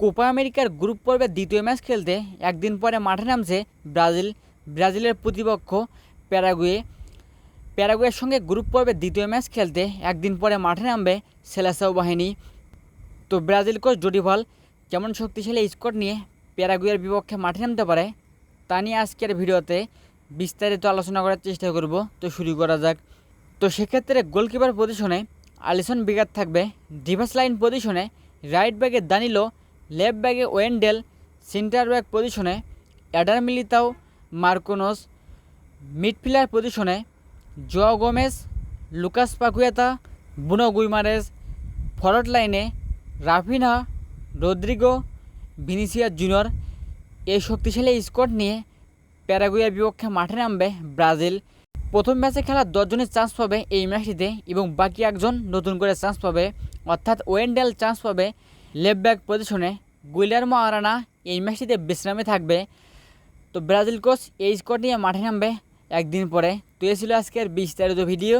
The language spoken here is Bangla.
কোপা আমেরিকার গ্রুপ পর্বের দ্বিতীয় ম্যাচ খেলতে একদিন পরে মাঠে নামছে ব্রাজিল, ব্রাজিলের প্রতিপক্ষ প্যারাগুয়ে। প্যারাগুয়ের সঙ্গে গ্রুপ পর্বের দ্বিতীয় ম্যাচ খেলতে একদিন পরে মাঠে নামবে সেলাসাও বাহিনী। তো ব্রাজিল কোচ জোডিভাল কেমন শক্তিশালী স্কোর নিয়ে প্যারাগুয়ের বিপক্ষে মাঠে নামতে পারে, তা নিয়ে আজকের ভিডিওতে বিস্তারিত আলোচনা করার চেষ্টা করব। তো শুরু করা যাক। তো সেক্ষেত্রে গোলকিপার পজিশনে আলিসন বিগার থাকবে ডিফেন্স লাইন পজিশনে রাইট ব্যাগে দানিলো লেফট ব্যাগে ওয়েন্ডেল, সেন্টার ব্যাক পজিশনে অ্যাডার মিলিতাও, মার্কোনোস, মিডফিল্ডার পজিশনে Joao Gomes Lucas Paqueta, Bruno Guimaraes forward লাইনে রাফিনা, রদ্রিগো ভিনিসিয়া জুনিয়র। এই শক্তিশালী স্কোয়াড নিয়ে প্যারাগুয়ের বিপক্ষে মাঠে নামবে ব্রাজিল। প্রথম ম্যাচে খেলার দশজনের চান্স পাবে এই ম্যাচটিতে এবং বাকি একজন নতুন করে চান্স পাবে। অর্থাৎ ওয়েন্ডেল চান্স পাবে লেফট ব্যাক পজিশনে গুইলার আরানা এই ম্যাচটিতে বিশ্রামে থাকবে। তো ব্রাজিল কোচ এই স্কোয়াড নিয়ে মাঠে নামবে একদিন পরে। তো এ ছিল আজকের বিস্তারিত ভিডিও।